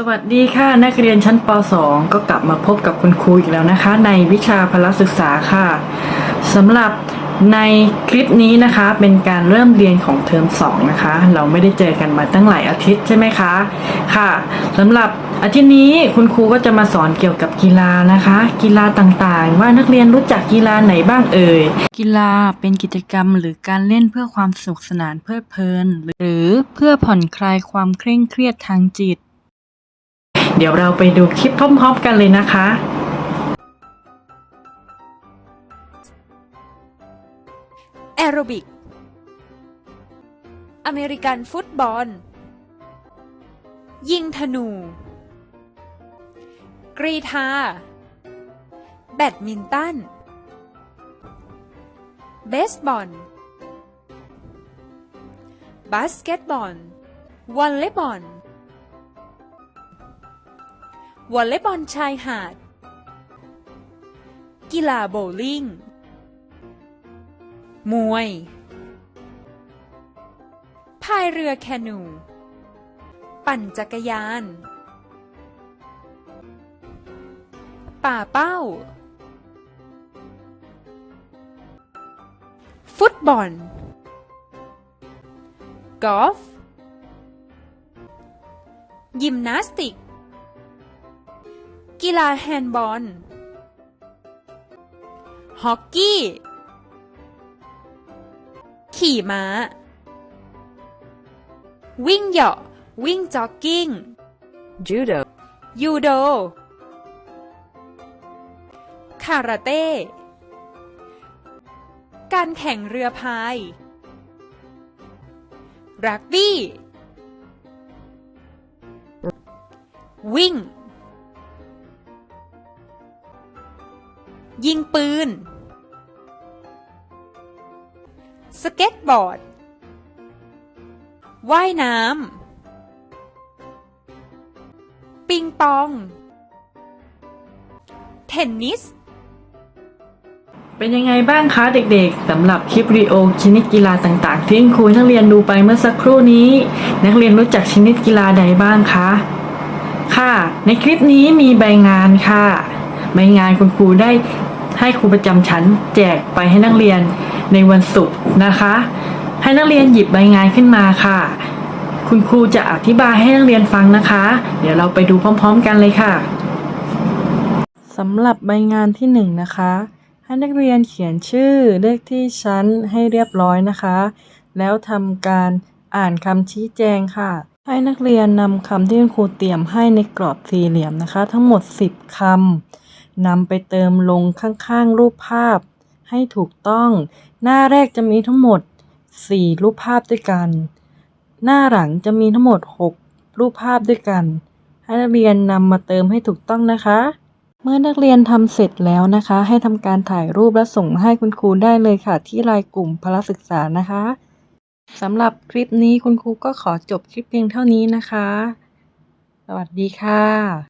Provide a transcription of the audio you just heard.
สวัสดีค่ะนักเรียนชั้นป .2 ก็กลับมาพบกับคุณครูอีกแล้วนะคะ ในวิชาพละศึกษาค่ะสำหรับในคลิปนี้นะคะ เป็นการเริ่มเรียนของเทอม2นะคะ เราไม่ได้เจอกันมาตั้งหลายอาทิตย์ใช่ไหมคะค่ะสำหรับอาทิตย์นี้คุณครูก็จะมาสอนเกี่ยวกับกีฬานะคะ กีฬาต่างๆ ว่านักเรียนรู้จักกีฬาไหนบ้างเอ่ยกีฬาเป็นกิจกรรมหรือการเล่นเพื่อความสนุกสนานเพลิดเพลิน หรือเพื่อผ่อนคลายความเคร่งเครียดทางจิต เดี๋ยวเราไปดูคลิปพร้อมๆกันเลยนะคะแอโรบิก อเมริกันฟุตบอล ยิงธนู กรีธา แบดมินตัน เบสบอล บาสเกตบอล วอลเลย์บอล วอลเลย์บอลชายหาด กีฬาโบว์ลิ่ง มวยพายเรือแคนู ปั่นจักรยาน ป่าเป้า ฟุตบอล กอล์ฟยิมนาสติก กีฬาแฮนด์บอล ฮอกกี้ ขี่ม้า วิ่งเหยาะ วิ่งจ็อกกิ้ง judo, ยูโด คาราเต้ การแข่งเรือพาย รักบี้ วิ่ง ยิงปืน สเก็ตบอร์ด ว่ายน้ำ ปิงปอง เทนนิส เป็นยังไงบ้างคะเด็กๆสำหรับคลิปวิดีโอชนิดกีฬาต่างๆ ที่ครูนักเรียนดูไปเมื่อสักครู่นี้ นักเรียนรู้จักชนิดกีฬาใดบ้างคะค่ะ ในคลิปนี้มีใบงานค่ะ ใบงานคุณครูได้ ให้ครูประจำชั้นแจกไปให้นักเรียนในวันศุกร์นะคะ ให้นักเรียนหยิบใบงานขึ้นมาค่ะ คุณครูจะอธิบายให้นักเรียนฟังนะคะ เดี๋ยวเราไปดูพร้อม ๆ กันเลยค่ะสำหรับใบงานที่หนึ่งนะคะให้นักเรียนเขียนชื่อเลขที่ชั้นให้เรียบร้อยนะคะ แล้วทำการอ่านคำชี้แจงค่ะ ให้นักเรียนนำคำที่คุณครูเตรียมให้ในกรอบสี่เหลี่ยมนะคะ ทั้งหมด 10คำ นำไปเติมลงข้างๆรูปภาพให้ถูกต้อง หน้าแรกจะมีทั้งหมด 4 รูปภาพด้วยกัน หน้าหลังจะมีทั้งหมด 6 รูปภาพด้วยกัน ให้นักเรียนนำมาเติมให้ถูกต้องนะคะ เมื่อนักเรียนทำเสร็จแล้วนะคะ ให้ทำการถ่ายรูปและส่งให้คุณครูได้เลยค่ะ ที่ไลน์กลุ่มพละศึกษานะคะสำหรับคลิปนี้คุณครูก็ขอจบคลิปเพียงเท่านี้นะคะ สวัสดีค่ะ